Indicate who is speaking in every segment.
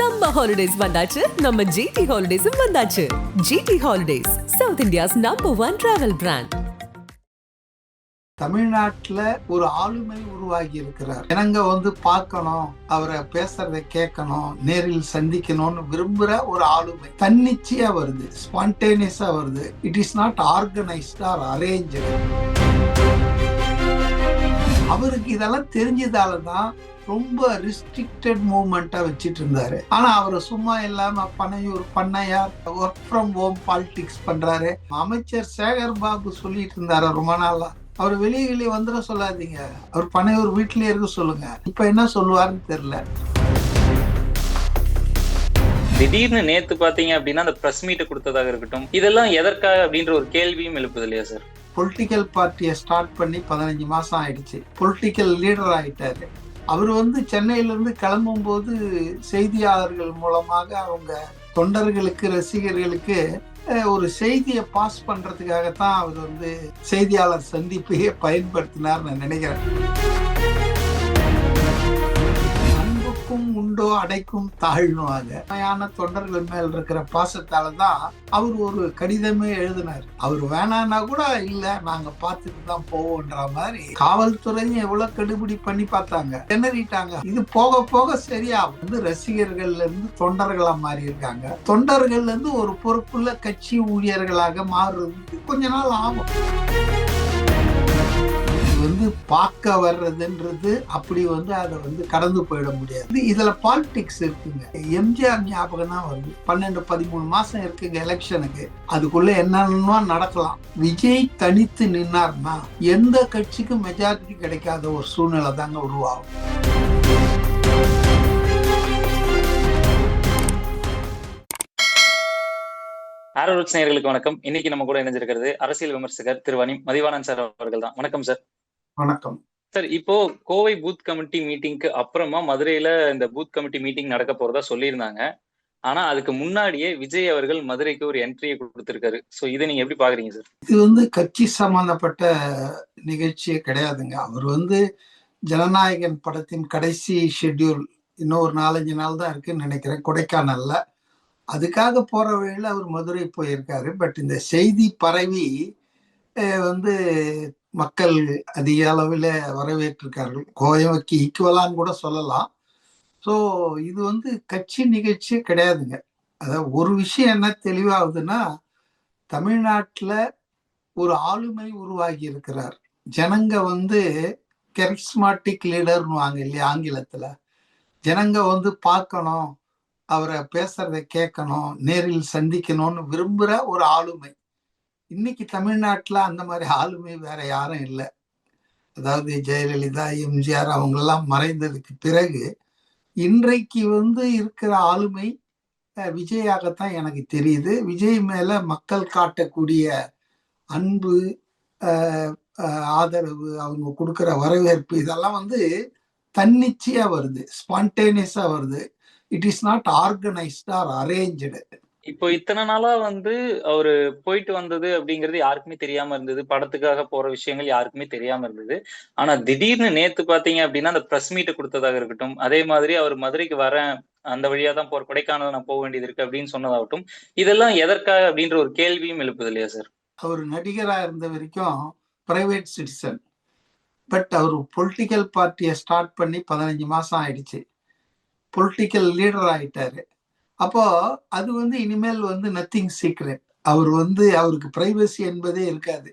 Speaker 1: Summer holidays வந்தாச்சு. நம்ம GT ஹாலிடேஸும் வந்தாச்சு. GT holidays South India's number one travel brand
Speaker 2: தமிழ்நாட்டில் ஒரு ஆளுமை உருவாகி இருக்கிறார். ஜனங்க வந்து பார்க்கணும் அவரை பேசுறதை கேட்கணும் நேரில் சந்திக்கணும்னு விரும்புற ஒரு ஆளுமை. தன்னிச்சையா வருது ஸ்பான்டேனியஸா வருது. It is not organised or arrange அவருக்கு இதெல்லாம் தெரிஞ்சதால தான் ரொம்ப ரிஸ்ட்ரிக்டட் மூவ்மெண்ட்டா வச்சிட்டு இருந்தாரு ஆனா அவர் சும்மா இல்லாம பனையூர் பண்ணையார் ஒர்க் ஃப்ரம் ஹோம் பாலிடிக்ஸ் பண்றாரு. அமைச்சர் சேகர் பாபு சொல்லிட்டு இருந்தாரு ரொம்ப நாளா? அவர் வெளியே வெளியே வந்துட சொல்லாதீங்க. அவர் பனையூர் வீட்லயே இருக்க சொல்லுங்க. இப்ப என்ன சொல்லுவாருன்னு தெரியல.
Speaker 3: திடீர்னு நேத்து பாத்தீங்க அப்படின்னா அந்த பிரஸ் மீட் கொடுத்ததாக இருக்கட்டும். இதெல்லாம் எதற்காக அப்படின்ற ஒரு கேள்வியும் எழுப்புது இல்லையா சார்
Speaker 2: பொலிட்டிக்கல் பார்ட்டியை ஸ்டார்ட் பண்ணி பதினஞ்சு மாசம் ஆயிடுச்சு. பொலிட்டிக்கல் லீடர் ஆயிட்டாரு. அவர் வந்து சென்னையிலிருந்து கிளம்பும்போது கிளம்பும் போது செய்தியாளர்கள் மூலமாக அவங்க தொண்டர்களுக்கு ரசிகர்களுக்கு ஒரு செய்தியை பாஸ் பண்றதுக்காகத்தான் அவர் வந்து செய்தியாளர் சந்திப்பையே பயன்படுத்தினார் நான் நினைக்கிறேன். உண்டோ அடைக்கும் தாழ்வாங்க உண்மையான தொண்டர்கள் மேல் இருக்கிற பாசத்தால தான் அவர் ஒரு கடிதமே எழுதினார். அவர் வேணான்னா கூட இல்ல நாங்க பார்த்துட்டு தான் போவோன்ற மாதிரி காவல்துறையும் எவ்வளவு கெடுபிடி பண்ணி பார்த்தாங்க. திணறிட்டாங்க. இது போக போக சரியா வந்து ரசிகர்கள்ல இருந்து தொண்டர்களா மாறி இருக்காங்க. தொண்டர்கள்ல இருந்து ஒரு பொறுப்புள்ள கட்சி ஊழியர்களாக மாறுறது கொஞ்ச நாள் ஆகும். வந்து பார்க்க வர்றதுன்றது அப்படி வந்து அதை வந்து கடந்து போயிட முடியாது. இதில் இதுல பாலிடிக்ஸ் இருக்குங்க எம்ஜிஆர் ஞாபகம் தான் வருது. பன்னெண்டு பதிமூணு மாசம் இருக்குங்க எலெக்ஷனுக்கு அதுக்குள்ள என்னென்னமோ நடக்கலாம். விஜய் தனித்து நின்னார்னா எந்த கட்சிக்கும் மெஜாரிட்டி கிடைக்காத ஒரு சூழ்நிலை தாங்க உருவாகும்.
Speaker 3: ஆரோரூட்ஸ் நேயர்களுக்கு வணக்கம். இன்னைக்கு நம்ம கூட இணைஞ்சிருக்கிறது அரசியல் விமர்சகர் திரு வனி மதிவானன் சார் அவர்கள் தான் வணக்கம் சார்.
Speaker 2: வணக்கம்.
Speaker 3: சார் இப்போ கோவை பூத் கமிட்டி மீட்டிங்க்கு அப்புறமா மதுரையில இந்த பூத் கமிட்டி மீட்டிங் நடக்க போறதா சொல்லியிருந்தாங்க. ஆனா அதுக்கு முன்னாடியே விஜய் அவர்கள் மதுரைக்கு ஒரு என்ட்ரியை கொடுத்திருக்காரு. சோ இதை நீங்க எப்படி பாக்குறீங்க சார்?
Speaker 2: இது வந்து கட்சி சம்பந்தப்பட்ட நிகழ்ச்சியே கிடையாதுங்க. அவர் வந்து ஜனநாயகன் படத்தின் கடைசி ஷெட்யூல் இன்னும் ஒரு நாலஞ்சு நாள் தான் இருக்குன்னு நினைக்கிறேன். கொடைக்கானல்ல. அதுக்காக போற வழியில அவர் மதுரை போயிருக்காரு. பட் இந்த செய்தி பரவி வந்து மக்கள் அதிக அளவில் வரவேற்றிருக்கார்கள். கோயமைக்கு ஈக்குவலான்னு கூட சொல்லலாம். ஸோ இது வந்து கட்சி நிகழ்ச்சியே கிடையாதுங்க. அதாவது ஒரு விஷயம் என்ன தெளிவாகுதுன்னா தமிழ்நாட்டில் ஒரு ஆளுமை உருவாகி இருக்கிறார். ஜனங்க வந்து கெரிஸ்மாட்டிக் லீடர்னுவாங்க இல்லையா ஆங்கிலத்தில். ஜனங்க வந்து பார்க்கணும் அவரை பேசுறத கேட்கணும் நேரில் சந்திக்கணும்னு விரும்புகிற ஒரு ஆளுமை. இன்னைக்கு தமிழ்நாட்டில் அந்த மாதிரி ஆளுமை வேற யாரும் இல்லை. அதாவது ஜெயலலிதா எம்ஜிஆர் அவங்கெல்லாம் மறைந்ததுக்கு பிறகு இன்றைக்கு வந்து இருக்கிற ஆளுமை விஜயாகத்தான் எனக்கு தெரியுது. விஜய் மேல மக்கள் காட்டக்கூடிய அன்பு ஆதரவு அவங்க கொடுக்குற வரவேற்பு இதெல்லாம் வந்து தன்னிச்சையா வருது. ஸ்பான்டேனியஸா வருது. It is not organised or arrange
Speaker 3: இப்போ இத்தனை நாளா வந்து அவரு போயிட்டு வந்தது அப்படிங்கிறது யாருக்குமே தெரியாம இருந்தது. படத்துக்காக போற விஷயங்கள் யாருக்குமே தெரியாம இருந்தது. ஆனா திடீர்னு நேத்து பாத்தீங்க அப்படின்னா அந்த பிரஸ் மீட்டை கொடுத்ததாக இருக்கட்டும் அதே மாதிரி அவர் மதுரைக்கு வரேன் அந்த வழியா தான் போற கொடைக்கானல் நான் போக வேண்டியது இருக்கு அப்படின்னு சொன்னதாகட்டும் இதெல்லாம் எதற்காக அப்படின்ற ஒரு கேள்வியும் எழுப்புது இல்லையா சார்
Speaker 2: அவர் நடிகரா இருந்த வரைக்கும் பிரைவேட் சிட்டிசன் பட் அவர் பொலிட்டிக்கல் பார்ட்டியை ஸ்டார்ட் பண்ணி பதினஞ்சு மாசம் ஆயிடுச்சு. பொலிட்டிக்கல் லீடர் ஆயிட்டாரு. அப்போ அது வந்து இனிமேல் வந்து நத்திங் சீக்ரெட் அவர் வந்து அவருக்கு பிரைவசி என்பதே இருக்காது.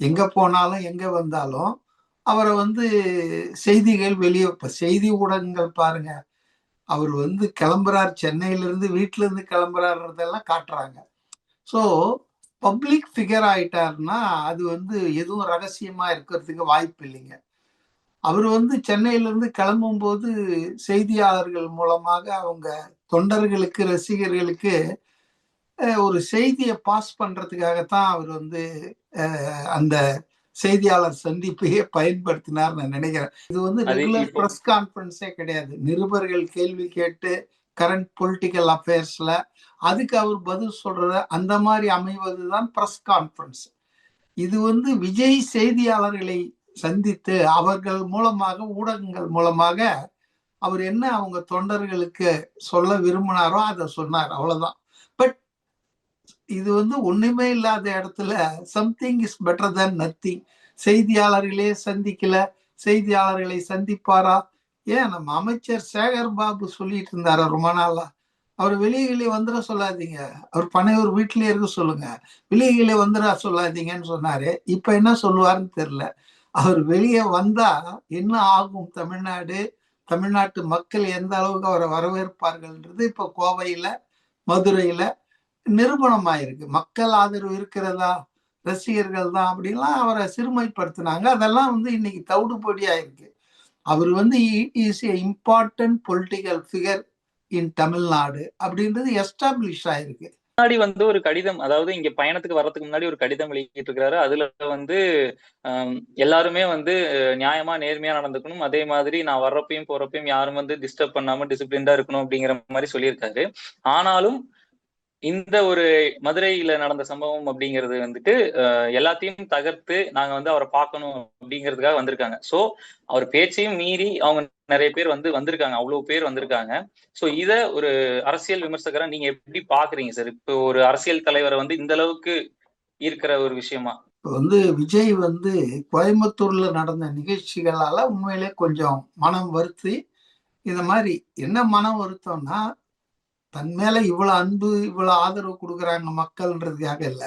Speaker 2: எங்க போனாலும் எங்க வந்தாலும் அவரை வந்து செய்திகள் வெளியே இப்போ செய்தி ஊடகங்கள் பாருங்க. அவர் வந்து கிளம்புறார் சென்னையிலேருந்து வீட்டிலேருந்து கிளம்புறாருன்றதெல்லாம் காட்டுறாங்க. ஸோ பப்ளிக் ஃபிகர் ஆயிட்டாருன்னா அது வந்து எதுவும் ரகசியமாக இருக்கிறதுக்கு வாய்ப்பு இல்லைங்க. அவர் வந்து சென்னையிலேருந்து கிளம்பும்போது செய்தியாளர்கள் மூலமாக அவங்க தொண்டர்களுக்கு ரசிகர்களுக்கு ஒரு செய்தியை பாஸ் பண்றதுக்காகத்தான் அவர் வந்து அந்த செய்தியாளர் சந்திப்பையே பயன்படுத்தினார் நான் நினைக்கிறேன். இது வந்து ரெகுலர் பிரஸ் கான்ஃபரன்ஸே கிடையாது. நிருபர்கள் கேள்வி கேட்டு கரண்ட் பொலிட்டிக்கல் அஃபேர்ஸ்ல அதுக்கு அவர் பதில் சொல்றது அந்த மாதிரி அமைவதுதான் பிரஸ் கான்ஃபரன்ஸ் இது வந்து விஜய் செய்தியாளர்களை சந்தித்து அவர்கள் மூலமாக ஊடகங்கள் மூலமாக அவர் என்ன அவங்க தொண்டர்களுக்கு சொல்ல விரும்பினாரோ அதை சொன்னார். அவ்வளவுதான். பட் இது வந்து ஒண்ணுமே இல்லாத இடத்துல something is better than nothing செய்தியாளர்களே சந்திக்கல. செய்தியாளர்களை சந்திப்பாரா? ஏன்? நம்ம அமைச்சர் சேகர் பாபு சொல்லிட்டு இருந்தாரு ரொம்ப நாளா? அவர் வெளியிலே வந்துட சொல்லாதீங்க. அவர் பனையூர் வீட்டிலேயே இருக்க சொல்லுங்க. வெளியிலே வந்துட சொல்லாதீங்கன்னு சொன்னாரு. இப்ப என்ன சொல்லுவாருன்னு தெரியல. அவர் வெளியே வந்தா என்ன ஆகும் தமிழ்நாடு? தமிழ்நாட்டு மக்கள் எந்த அளவுக்கு அவரை வரவேற்பார்கள்ன்றது இப்ப கோவையில மதுரையில நிரூபணமாயிருக்கு. மக்கள் ஆதரவு இருக்கிறதா? ரசிகர்கள் தான் அப்படின்லாம் அவரை சிறுமைப்படுத்தினாங்க. அதெல்லாம் வந்து இன்னைக்கு தவிடுபொடியா இருக்கு அவர் வந்து is a important political figure in Tamil Nadu அப்படின்றது எஸ்டாப்ளிஷ் ஆயிருக்கு.
Speaker 3: முன்னாடி வந்து ஒரு கடிதம் அதாவது இங்க பயணத்துக்கு வர்றதுக்கு முன்னாடி ஒரு கடிதம் வெளியிட்டு இருக்கிறாரு அதுல வந்து எல்லாருமே வந்து நியாயமா நேர்மையா நடந்துக்கணும். அதே மாதிரி நான் வர்றப்பையும் போறப்பையும் யாரும் வந்து டிஸ்டர்ப் பண்ணாம டிசிப்ளின்டா இருக்கணும் அப்படிங்கிற மாதிரி சொல்லியிருக்காரு. ஆனாலும் இந்த ஒரு மதுரையில நடந்த சம்பவம் அப்படிங்கிறது வந்துட்டு எல்லாத்தையும் தகர்த்து நாங்க வந்து அவரை பார்க்கணும் அப்படிங்கிறதுக்காக வந்திருக்காங்க. சோ அவர் பேச்சையும் மீறி அவங்க நிறைய பேர் வந்து வந்திருக்காங்க. அவ்வளவு பேர் வந்திருக்காங்க. சோ இத ஒரு அரசியல் விமர்சகரா நீங்க எப்படி பாக்குறீங்க சார் இப்போ ஒரு அரசியல் தலைவரை வந்து இந்த அளவுக்கு இருக்கிற ஒரு விஷயமா?
Speaker 2: வந்து விஜய் வந்து கோயம்புத்தூர்ல நடந்த நிகழ்ச்சிகளால உண்மையிலே கொஞ்சம் மனம் வருத்தி இந்த மாதிரி என்ன மனம் வருத்தம்னா தன் மேல இவ்வளவு அன்பு இவ்வளவு ஆதரவு கொடுக்குறாங்க மக்கள்ன்றதுக்காக இல்ல.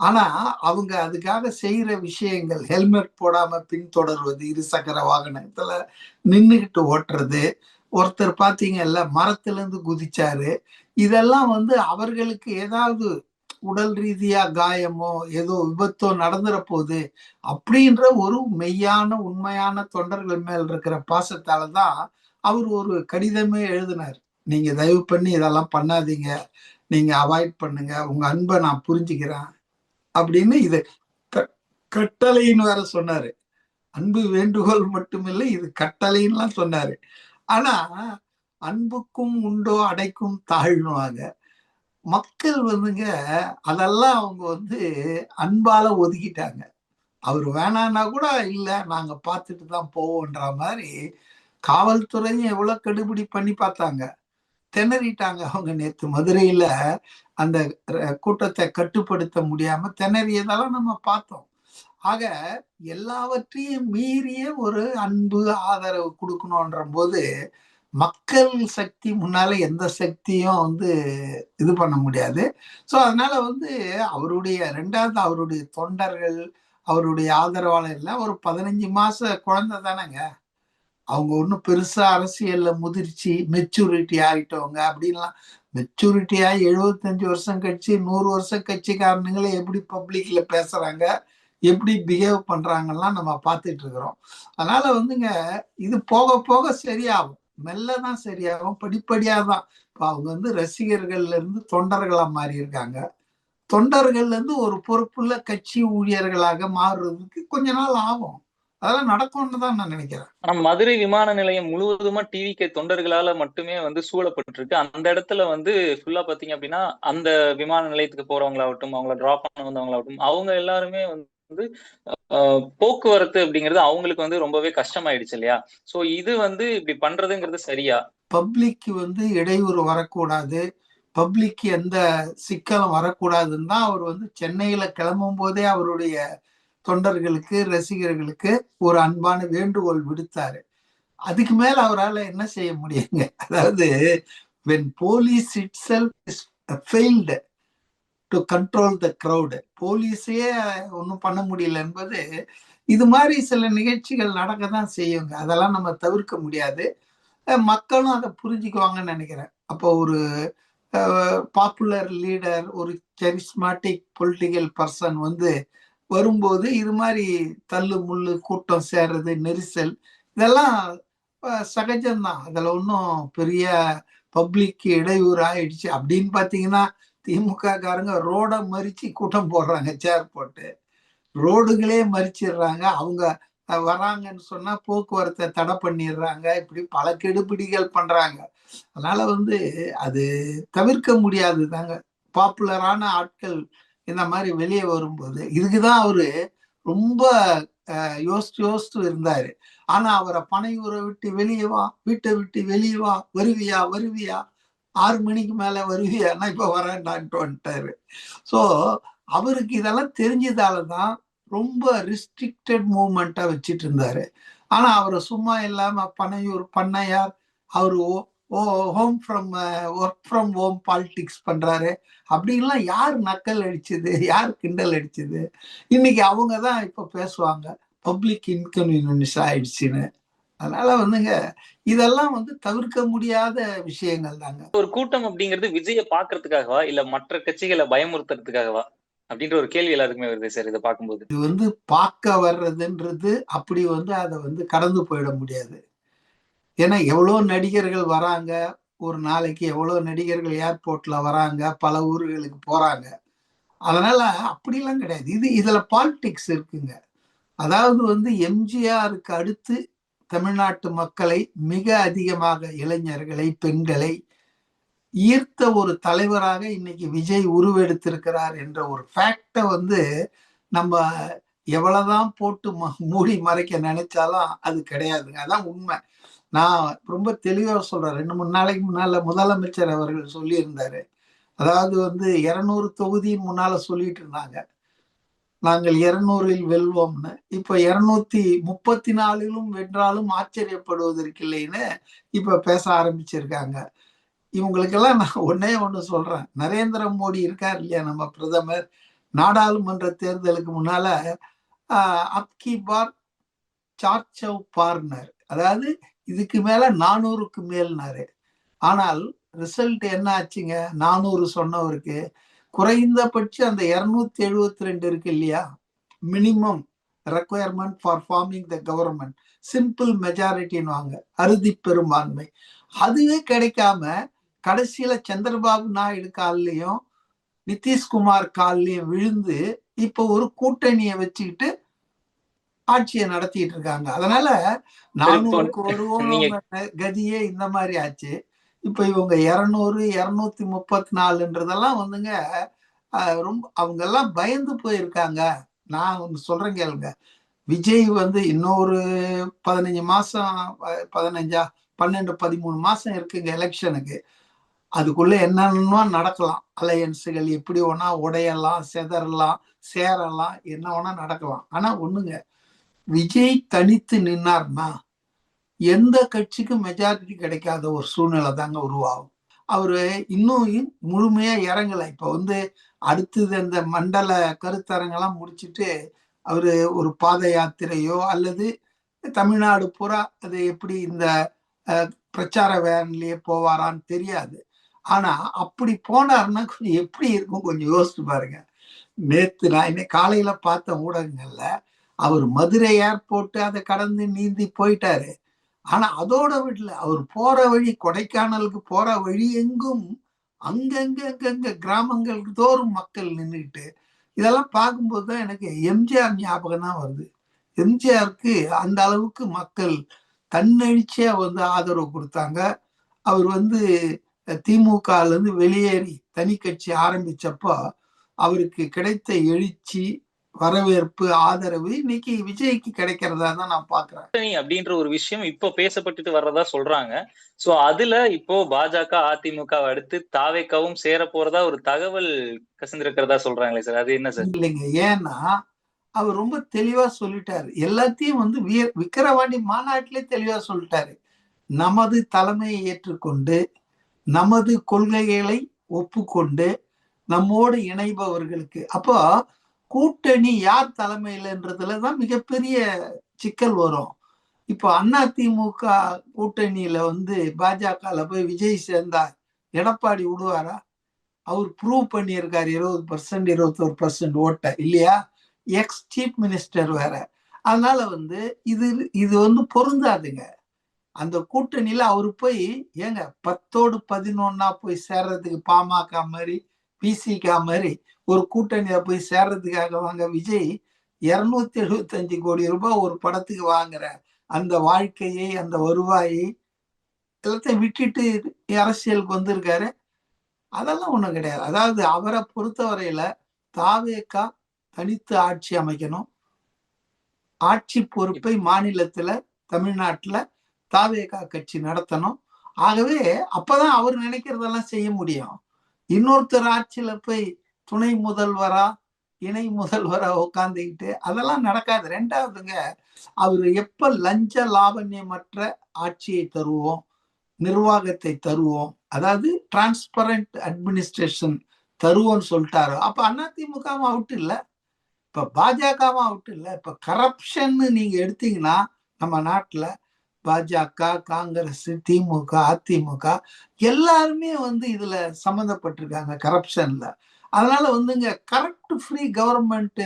Speaker 2: ஆனா அவங்க அதுக்காக செய்யற விஷயங்கள் ஹெல்மெட் போடாம பின்தொடர்வது இருசக்கர வாகனத்துல நின்றுகிட்டு ஓட்டுறது ஒருத்தர் பாத்தீங்கல்ல மரத்துல இருந்து குதிச்சாரு. இதெல்லாம் வந்து அவர்களுக்கு ஏதாவது உடல் ரீதியா காயமோ ஏதோ விபத்தோ நடந்துற போகுது அப்படின்ற ஒரு மெய்யான உண்மையான தொண்டர்கள் மேல் இருக்கிற பாசத்தால தான் அவர் ஒரு கடிதமே எழுதினார். நீங்க தயவு பண்ணி இதெல்லாம் பண்ணாதீங்க. நீங்க அவாய்ட் பண்ணுங்க. உங்க அன்பை நான் புரிஞ்சுக்கிறேன். அப்படின்னு இது கட்டளைன்னு வேற சொன்னாரு. அன்பு வேண்டுகோள் மட்டுமில்லை இது கட்டளைன்னுலாம் சொன்னாரு. ஆனா அன்புக்கும் உண்டோ அடைக்கும் தாழ்னுவாங்க மக்கள் வந்துங்க அதெல்லாம் அவங்க வந்து அன்பால ஒதுக்கிட்டாங்க. அவர் வேணான்னா கூட இல்லை நாங்க பார்த்துட்டு தான் போவோன்ற மாதிரி காவல்துறையும் எவ்வளோ கெடுபிடி பண்ணி பார்த்தாங்க. திணறிட்டாங்க அவங்க நேற்று மதுரையில அந்த கூட்டத்தை கட்டுப்படுத்த முடியாம திணறியதெல்லாம் நம்ம பார்த்தோம். ஆக எல்லாவற்றையும் மீறிய ஒரு அன்பு ஆதரவு கொடுக்கணுன்ற போது மக்கள் சக்தி முன்னால எந்த சக்தியும் வந்து இது பண்ண முடியாது. ஸோ அதனால வந்து அவருடைய ரெண்டாவது அவருடைய தொண்டர்கள் அவருடைய ஆதரவாளர்லாம் ஒரு பதினஞ்சு மாச குழந்தை தானேங்க. அவங்க ஒன்றும் பெருசா அரசியல்ல முதிர்ச்சி மெச்சூரிட்டி ஆகிட்டவங்க அப்படின்லாம். மெச்சூரிட்டியா எழுபத்தஞ்சு வருஷம் கழிச்சு நூறு வருஷம் கட்சிக்காரனுங்களே எப்படி பப்ளிக்ல பேசுறாங்க எப்படி பிஹேவ் பண்றாங்கலாம் நம்ம பார்த்துட்டு இருக்கிறோம். அதனால வந்துங்க இது போக போக சரியாகும். மெல்ல தான் சரியாகும். படிப்படியா தான். இப்போ அவங்க வந்து ரசிகர்கள்ல இருந்து தொண்டர்களா மாறி இருக்காங்க தொண்டர்கள்ல இருந்து ஒரு பொறுப்புள்ள கட்சி ஊழியர்களாக மாறுறதுக்கு கொஞ்ச நாள் ஆகும். அதெல்லாம் நடக்கும்னு தான் நான் நினைக்கிறேன்.
Speaker 3: ஆனா மதுரை விமான நிலையம் முழுவதுமா டிவிகே தொண்டர்களால மட்டுமே வந்து சூழப்பட்டிருக்கு. அந்த இடத்துல வந்து ஃபுல்லா பாத்தீங்க அப்படின்னா அந்த விமான நிலையத்துக்கு போறவங்களாகட்டும் அவங்கள டிராப் பண்ண வந்தவங்களாகட்டும் அவங்க எல்லாருமே வந்து அஹ், போக்குவரத்து அப்படிங்கிறது அவங்களுக்கு வந்து ரொம்பவே கஷ்டமாயிடுச்சு இல்லையா? சோ இது வந்து இப்படி பண்றதுங்கிறது சரியா?
Speaker 2: பப்ளிக் வந்து இடையூறு வரக்கூடாது. பப்ளிக் எந்த சிக்கலும் வரக்கூடாதுன்னு தான் அவர் வந்து சென்னையில கிளம்பும் போதே அவருடைய தொண்டர்களுக்கு ரசிகர்களுக்கு ஒரு அன்பான வேண்டுகோள் விடுத்தாரு. அதுக்கு மேல அவரால் என்ன செய்ய முடியுங்க? அதாவது when police itself failed to control the crowd போலீஸே ஒன்றும் பண்ண முடியல என்பது இது மாதிரி சில நிகழ்ச்சிகள் நடக்க தான் செய்யுங்க. அதெல்லாம் நம்ம தவிர்க்க முடியாது. மக்களும் அதை புரிஞ்சுக்குவாங்கன்னு நினைக்கிறேன். அப்போ ஒரு பாப்புலர் லீடர் ஒரு கரிஸ்மாட்டிக் பொலிட்டிக்கல் பர்சன் வந்து வரும்போது இது மாதிரி தள்ளு முள்ளு கூட்டம் சேர்றது நெரிசல் இதெல்லாம் சகஜம்தான். அதில் ஒன்றும் பெரிய பப்ளிக் இடையூறு ஆயிடுச்சு. அப்படின்னு பார்த்தீங்கன்னா திமுக காரங்க ரோடை மறித்து கூட்டம் போடுறாங்க சேர் போட்டு. ரோடுகளே மறிச்சிடுறாங்க. அவங்க வராங்கன்னு சொன்னால் போக்குவரத்தை தடை பண்ணிடுறாங்க. இப்படி பல கெடுபிடிகள் பண்ணுறாங்க அதனால வந்து அது தவிர்க்க முடியாது தாங்க பாப்புலரான ஆட்கள் இந்த மாதிரி வெளியே வரும்போது இதுக்குதான் அவரு ரொம்ப யோசிச்சு யோசிச்சு இருந்தாரு. ஆனா அவரை பனையூரை விட்டு வெளியே வா வீட்டை விட்டு வெளியே வா வருவியா வருவியா ஆறு மணிக்கு மேல வருவியான்னா இப்ப வரேன்டான்ட்டு வந்துட்டாரு. ஸோ அவருக்கு இதெல்லாம் தெரிஞ்சதால தான் ரொம்ப ரிஸ்ட்ரிக்டட் மூவ்மெண்ட்டா வச்சிட்டு இருந்தாரு. ஆனா அவரை சும்மா இல்லாம பனையூர் பண்ணையார் அவரு ஓ home from work from home politics பண்றாரு. அப்படின்லாம் யார் நக்கல் அடிச்சது? யார் கிண்டல் அடிச்சது? இன்னைக்கு அவங்க தான் இப்ப பேசுவாங்க. பப்ளிக் இன்கன்வீனியன்ஸ் ஆயிடுச்சுன்னு. அதனால வந்துங்க இதெல்லாம் வந்து தவிர்க்க முடியாத விஷயங்கள் தாங்க.
Speaker 3: ஒரு கூட்டம் அப்படிங்கிறது விஜய பாக்குறதுக்காகவா இல்ல மற்ற கட்சிகளை பயமுறுத்துறதுக்காகவா? அப்படின்ற ஒரு கேள்வி எல்லாருக்குமே வருது சார் இதை பார்க்கும்போது.
Speaker 2: இது வந்து பார்க்க வர்றதுன்றது அப்படி வந்து அதை வந்து கடந்து போயிட முடியாது. ஏன்னா எவ்வளோ நடிகர்கள் வராங்க? ஒரு நாளைக்கு எவ்வளோ நடிகர்கள் ஏர்போர்ட்ல வராங்க? பல ஊர்களுக்கு போறாங்க. அதனால அப்படிலாம் கிடையாது. இது இதுல பாலிடிக்ஸ் இருக்குங்க. அதாவது வந்து எம்ஜிஆருக்கு அடுத்து தமிழ்நாட்டு மக்களை மிக அதிகமாக இளைஞர்களை பெண்களை ஈர்த்த ஒரு தலைவராக இன்னைக்கு விஜய் உருவெடுத்திருக்கிறார் என்ற ஒரு ஃபேக்டை வந்து நம்ம எவ்வளவுதான் போட்டு ம- மூடி மறைக்க நினைச்சாலும் அது கிடையாதுங்க. அதான் உண்மை. நான் ரொம்ப தெளிவாக சொல்றேன். ரெண்டு மூணு நாளைக்கு முன்னால முதலமைச்சர் அவர்கள் சொல்லியிருந்தாரு. அதாவது வந்து இருநூறு தொகுதியின் முன்னால சொல்லிட்டு இருந்தாங்க. நாங்கள் இருநூறில் வெல்வோம்னு. இப்போ இருநூத்தி முப்பத்தி நாலிலும் வென்றாலும் ஆச்சரியப்படுவதற்கில்லைன்னு இப்போ பேச ஆரம்பிச்சிருக்காங்க. இவங்களுக்கெல்லாம் நான் ஒன்னே ஒண்ணு சொல்றேன். நரேந்திர மோடி இருக்கார் இல்லையா நம்ம பிரதமர்? நாடாளுமன்ற தேர்தலுக்கு முன்னால அப்கி பார் சார்ச்சவ் பார்னர். அதாவது இதுக்கு மேல நானூறுக்கு மேல்னாரு. ஆனால் ரிசல்ட் என்ன ஆச்சுங்க? நானூறு சொன்னவருக்கு குறைந்தபட்சம் அந்த இரநூத்தி எழுபத்தி ரெண்டு இருக்கு இல்லையா? Minimum requirement for forming the government simple மெஜாரிட்டின்னு வாங்க அறுதி பெரும்பான்மை. அதுவே கிடைக்காம கடைசியில சந்திரபாபு நாயுடு கால்லயும் நிதிஷ்குமார் கால்லையும் விழுந்து இப்ப ஒரு கூட்டணியை வச்சுக்கிட்டு ஆட்சியை நடத்திட்டு இருக்காங்க. அதனால நானூறுக்கு வருவோம்
Speaker 3: நீங்க-
Speaker 2: கதியே இந்த மாதிரி ஆச்சு. இப்ப இவங்க இருநூறு இருநூத்தி முப்பத்தி நாலுன்றதெல்லாம் வந்துங்க ரொம்ப அவங்க எல்லாம் பயந்து போயிருக்காங்க. நான் ஒண்ணு சொல்றேன் கேளுங்க. விஜய் வந்து இன்னொரு பதினஞ்சு மாசம் பதினஞ்சா பன்னெண்டு பதிமூணு மாசம் இருக்குங்க எலெக்ஷனுக்கு. அதுக்குள்ள என்னென்னமோ நடக்கலாம். அலையன்ஸுகள் எப்படி வேணா உடையலாம் செதறலாம் சேரலாம் என்ன வேணா நடக்கலாம். ஆனா ஒண்ணுங்க விஜய் தனித்து நின்னார்னா எந்த கட்சிக்கும் மெஜாரிட்டி கிடைக்காத ஒரு சூழ்நிலை தாங்க உருவாகும். அவரு இன்னும் முழுமையா இறங்கல. இப்ப வந்து அடுத்தது அந்த மண்டல கருத்தரங்கெல்லாம் முடிச்சுட்டு அவரு ஒரு பாத யாத்திரையோ அல்லது தமிழ்நாடு பூரா அது எப்படி இந்த பிரச்சார வேன்லயே போவாரான்னு தெரியாது. ஆனா அப்படி போனார்னா கொஞ்சம் எப்படி இருக்கும் கொஞ்சம் யோசிச்சு பாருங்க. நேத்து நான் இன்னைக்கு காலையில பார்த்த ஊடகங்கள்ல அவர் மதுரை ஏர்போர்ட் அதை கடந்து நீந்தி போயிட்டாரு. ஆனா அதோட விடல அவர் போற வழி கொடைக்கானலுக்கு போற வழி எங்கும் அங்கங்க அங்கங்க கிராமங்களுக்கு தோறும் மக்கள் நின்றுட்டு இதெல்லாம் பார்க்கும்போது தான் எனக்கு எம்ஜிஆர் ஞாபகம் தான் வருது. எம்ஜிஆருக்கு அந்த அளவுக்கு மக்கள் தன்னெழுச்சியா வந்து ஆதரவு கொடுத்தாங்க. அவர் வந்து திமுகலேருந்து வெளியேறி தனி கட்சி ஆரம்பிச்சப்போ அவருக்கு கிடைத்த எழுச்சி வரவேற்பு ஆதரவு இன்னைக்கு விஜய்க்கு கிடைக்கிறதா தான் நான் பாக்குறேன்.
Speaker 3: அப்படின்ற ஒரு விஷயம் இப்போ பேசப்பட்டுட்டு வர்றதா சொல்றாங்க. சோ அதுல இப்போ பாஜக அதிமுக அடுத்து தாவேக்காவும் சேர போறதா ஒரு தகவல் கசிந்திருக்கிறதா சொல்றாங்களே சார். அது என்ன சார்?
Speaker 2: இல்லைங்க. ஏன்னா அவர் ரொம்ப தெளிவா சொல்லிட்டாரு. எல்லாத்தையும் வந்து விக்கிரவாண்டி மாநாட்டிலே தெளிவா சொல்லிட்டாரு. நமது தலைமையை ஏற்றுக்கொண்டு நமது கொள்கைகளை ஒப்புக்கொண்டு நம்மோடு இணைபவர்களுக்கு. அப்போ கூட்டணி யார் தலைமையிலன்றதுல தான் மிகப்பெரிய சிக்கல் வரும். இப்போ அதிமுக கூட்டணியில வந்து பாஜகல போய் விஜய் சேர்ந்தார். எடப்பாடி விடுவாரா? அவர் ப்ரூவ் பண்ணியிருக்காரு இருபது பர்சன்ட் இருபத்தோரு பர்சன்ட் ஓட்ட இல்லையா? எக்ஸ் சீஃப் மினிஸ்டர் வேற. அதனால வந்து இது இது வந்து பொருந்தாதுங்க. அந்த கூட்டணியில அவரு போய் ஏங்க பத்தோடு பதினொன்னா போய் சேர்றதுக்கு பாமக மாதிரி பிசிகா மாதிரி ஒரு கூட்டணியில போய் சேர்றதுக்காக வாங்க. விஜய் இருநூத்தி எழுபத்தஞ்சு கோடி ரூபாய் ஒரு படத்துக்கு வாங்குற அந்த வாழ்க்கையை அந்த வருவாயை எல்லாத்தையும் விட்டுட்டு அரசியலுக்கு வந்திருக்காரு. அதெல்லாம் ஒண்ணும் கிடையாது. அதாவது அவரை பொறுத்தவரையில தாவேக்கா தனித்து ஆட்சி அமைக்கணும். ஆட்சி பொறுப்பை மாநிலத்துல தமிழ்நாட்டுல தாவேகா கட்சி நடத்தணும். ஆகவே அப்பதான் அவர் நினைக்கிறதெல்லாம் செய்ய முடியும். இன்னொருத்தர் ஆட்சியில போய் துணை முதல்வரா இணை முதல்வரா உட்காந்துக்கிட்டு அதெல்லாம் நடக்காது. ரெண்டாவதுங்க அவர் எப்ப லஞ்ச லாவண்யமற்ற ஆட்சியை தருவோம் நிர்வாகத்தை தருவோம் அதாவது டிரான்ஸ்பரண்ட் அட்மினிஸ்ட்ரேஷன் தருவோம்னு சொல்லிட்டாரு அப்ப அதிமுகவும் அவுட் இல்லை. இப்ப பாஜகவும் அவுட் இல்லை. இப்ப கரப்ஷன் நீங்க எடுத்தீங்கன்னா நம்ம நாட்டுல பாஜக காங்கிரஸ் திமுக அதிமுக எல்லாருமே வந்து இதுல சம்மந்தப்பட்டிருக்காங்க கரப்ஷன்ல அதனால வந்துங்க கரப்ட் ஃப்ரீ கவர்மெண்ட்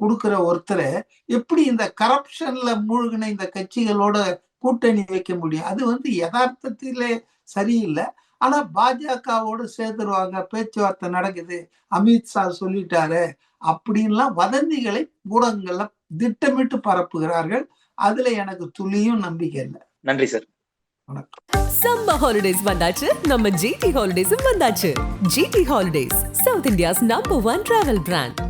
Speaker 2: கொடுக்குற ஒருத்தரை எப்படி இந்த கரப்ஷன்ல மூழ்கின இந்த கட்சிகளோட கூட்டணி வைக்க முடியும்? அது வந்து யதார்த்தத்திலே சரியில்லை. ஆனா பாஜகவோடு சேர்த்துருவாங்க பேச்சுவார்த்தை நடக்குது அமித்ஷா சொல்லிட்டாரு அப்படின்லாம் வதந்திகளை ஊடகங்கள்ல திட்டமிட்டு பரப்புகிறார்கள். அதுல எனக்கு துளியும் நம்பிக்கை இல்லை.
Speaker 3: நன்றி சார்
Speaker 1: சம்மர் ஹாலிடேஸ் வந்தாச்சு. நம்ம ஜிடி ஹாலிடேஸும் வந்தாச்சு. GT holidays South India's number one travel brand